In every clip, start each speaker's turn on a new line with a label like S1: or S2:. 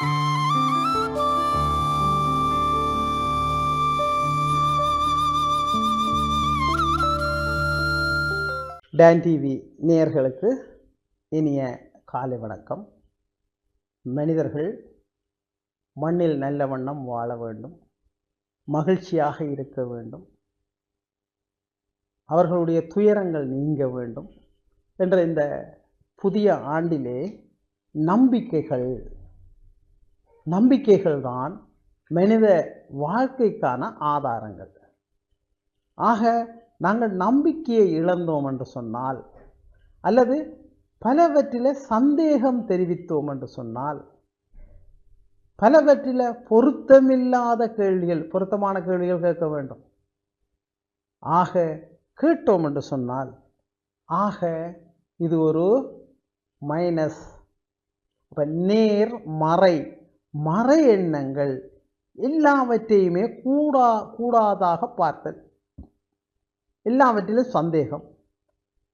S1: Tan TV நேயர்களுக்கு இனிய காலை வணக்கம். மனிதர்கள் மண்ணில் நல்ல வண்ணம் வாழ வேண்டும் மகிழ்ச்சியாக இருக்க வேண்டும் அவர்களுடைய துயரங்கள் நீங்க வேண்டும் என்ற இந்த புதிய ஆண்டிலே நம்பிக்கைகள் நம்பிக்கைகள் தான் மனித வாழ்க்கைக்கான ஆதாரங்கள். ஆக நாங்கள் நம்பிக்கையை இழந்தோம் என்று சொன்னால் அல்லது பலவற்றில் சந்தேகம் தெரிவித்தோம் என்று சொன்னால் பலவற்றில் பொருத்தமில்லாத கேள்விகள் பொருத்தமான கேள்விகள் கேட்க வேண்டும். ஆக கேட்டோம் என்று சொன்னால் ஆக இது ஒரு மைனஸ் இப்போ நேர் மறை மற எண்ணங்கள் எல்லாவற்றையுமே கூடா கூடாதாக பார்த்தல். எல்லாவற்றிலும் சந்தேகம்.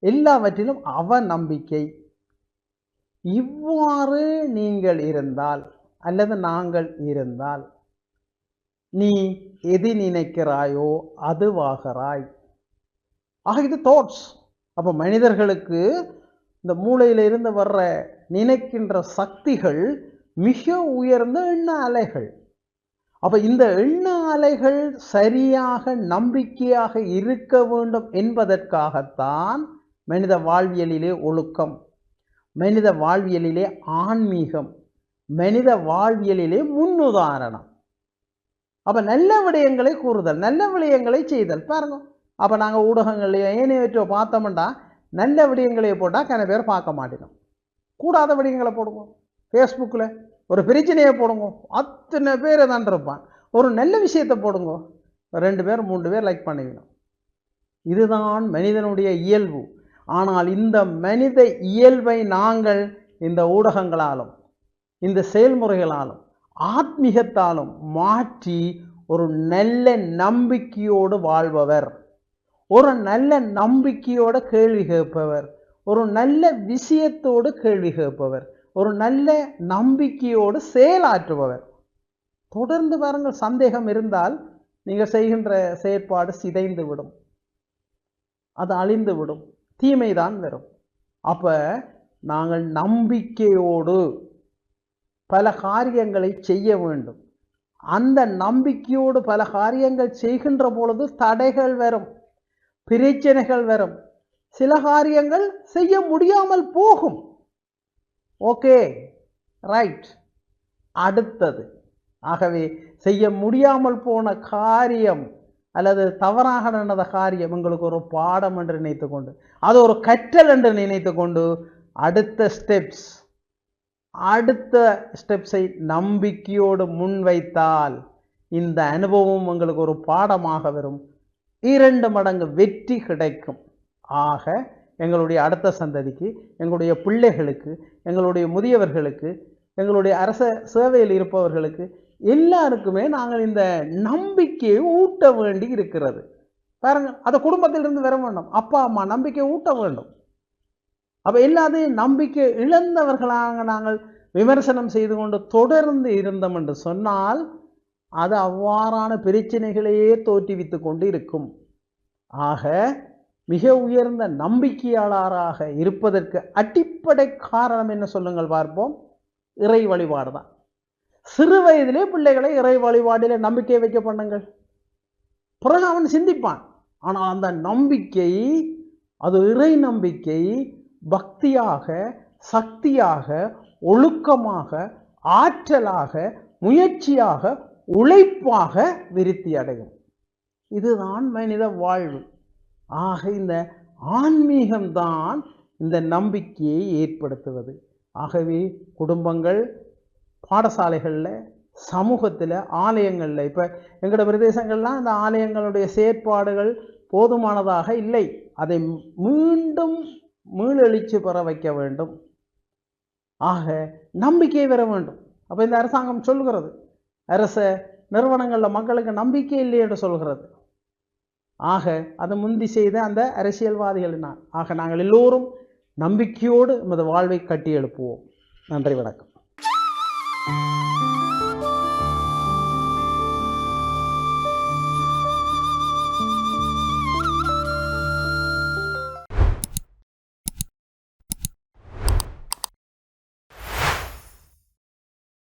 S1: எல்லாவற்றிலும் அவநம்பிக்கை. இவ்வாறு நீங்கள் இருந்தால் அல்லது நாங்கள் இருந்தால் நீ எது நினைக்கிறாயோ அதுவாகிறாய் ஆக இது தோட்ஸ் அப்போ மனிதர்களுக்கு இந்த மூளையிலிருந்து வர்ற நினைக்கின்ற சக்திகள் மிக உயர்ந்த எண்ண அலைகள். அப்போ இந்த எண்ண அலைகள் சரியாக நம்பிக்கையாக இருக்க வேண்டும் என்பதற்காகத்தான் மனித வாழ்வியலிலே ஒழுக்கம் மனித வாழ்வியலிலே ஆன்மீகம் மனித வாழ்வியலிலே முன்னுதாரணம். அப்ப நல்ல விடயங்களை கூறுதல் நல்ல விடயங்களை செய்தல். பாருங்க அப்போ நாங்கள் ஊடகங்கள்லையோ ஏனையவற்றோ பார்த்தோம்னா நல்ல விடயங்களை போட்டால் கன பேர் பார்க்க மாட்டோம் கூடாத விடயங்களை போடுவோம். ஃபேஸ்புக்கில் ஒரு பிரச்சனையை போடுங்க. அத்தனை பேர் தான் இருப்பான். ஒரு நல்ல விஷயத்தை போடுங்க. ரெண்டு பேர் மூன்று பேர் லைக் பண்ணிக்கணும். இதுதான் மனிதனுடைய இயல்பு. ஆனால் இந்த மனித இயல்பை நாங்கள் இந்த ஊடகங்களாலும் இந்த செயல்முறைகளாலும் ஆத்மீகத்தாலும் மாற்றி ஒரு நல்ல நம்பிக்கையோடு வாழ்பவர். ஒரு நல்ல நம்பிக்கையோட கேள்வி கேட்பவர். ஒரு நல்ல விஷயத்தோடு கேள்வி கேட்பவர். ஒரு நல்ல நம்பிக்கையோடு செயலாற்றுபவர். தொடர்ந்து பாருங்கள் சந்தேகம் இருந்தால் நீங்கள் செய்கின்ற செயற்பாடு சிதைந்து விடும் அது அழிந்து விடும் தீமை தான் வரும். அப்போ நாங்கள் நம்பிக்கையோடு பல காரியங்களை செய்ய வேண்டும். அந்த நம்பிக்கையோடு பல காரியங்கள் செய்கின்ற பொழுது தடைகள் வரும். பிரச்சனைகள் வரும். சில காரியங்கள் செய்ய முடியாமல் போகும். ஓகே ரைட் அடுத்தது. ஆகவே செய்ய முடியாமல் போன காரியம் அல்லது தவறாக நடந்த காரியம் எங்களுக்கு ஒரு பாடம் என்று நினைத்து கொண்டு அது ஒரு கற்றல் என்று நினைத்து கொண்டு அடுத்த ஸ்டெப்ஸ் அடுத்த ஸ்டெப்ஸை நம்பிக்கையோடு முன்வைத்தால் இந்த அனுபவம் உங்களுக்கு ஒரு பாடமாக வரும். இரண்டு மடங்கு வெற்றி கிடைக்கும். ஆக எங்களுடைய அடுத்த சந்ததிக்கு எங்களுடைய பிள்ளைகளுக்கு எங்களுடைய முதியவர்களுக்கு எங்களுடைய அரச சேவையில் இருப்பவர்களுக்கு எல்லாருக்குமே நாங்கள் இந்த நம்பிக்கையை ஊட்ட வேண்டி இருக்கிறது. பாருங்க அதை குடும்பத்திலிருந்து வர வேண்டும். அப்பா அம்மா நம்பிக்கையை ஊட்ட வேண்டும். அப்போ எல்லாத்தையும் நம்பிக்கை இழந்தவர்களாக நாங்கள் விமர்சனம் செய்து கொண்டு தொடர்ந்து இருந்தோம் என்று சொன்னால் அது அவ்வாறான பிரச்சனைகளையே தோற்றுவித்து கொண்டு இருக்கும். ஆக மிக உயர்ந்த நம்பிக்கையாளராக இருப்பதற்கு அடிப்படை காரணம் என்ன சொல்லுங்கள் பார்ப்போம். இறை வழிபாடு தான். சிறு வயதிலே பிள்ளைகளை இறை வழிபாடில் நம்பிக்கை வைக்க பண்ணுங்கள். பிறகு அவன் சிந்திப்பான். ஆனால் அந்த நம்பிக்கை அது இறை நம்பிக்கை பக்தியாக சக்தியாக ஒழுக்கமாக ஆற்றலாக முயற்சியாக உழைப்பாக விருத்தி அடையும். இதுதான் மனித வாழ்வு. ஆக இந்த ஆன்மீகம்தான் இந்த நம்பிக்கையை ஏற்படுத்துவது. ஆகவே குடும்பங்கள் பாடசாலைகளில் சமூகத்தில் ஆலயங்களில் இப்போ எங்களோட பிரதேசங்கள்லாம் இந்த ஆலயங்களுடைய செயற்பாடுகள் போதுமானதாக இல்லை. அதை மீண்டும் மீளெழுச்சி பெற வைக்க வேண்டும். ஆக நம்பிக்கை பெற வேண்டும். அப்போ இந்த அரசாங்கம் சொல்கிறது அரச நிறுவனங்களில் மக்களுக்கு நம்பிக்கை இல்லை என்று சொல்கிறது ஆக அதை முந்தி செய்த அந்த அரசியல்வாதிகளினால். ஆக நாங்கள் எல்லோரும் நம்பிக்கையோடு நமது வாழ்வை கட்டி எழுப்புவோம். நன்றி வணக்கம்.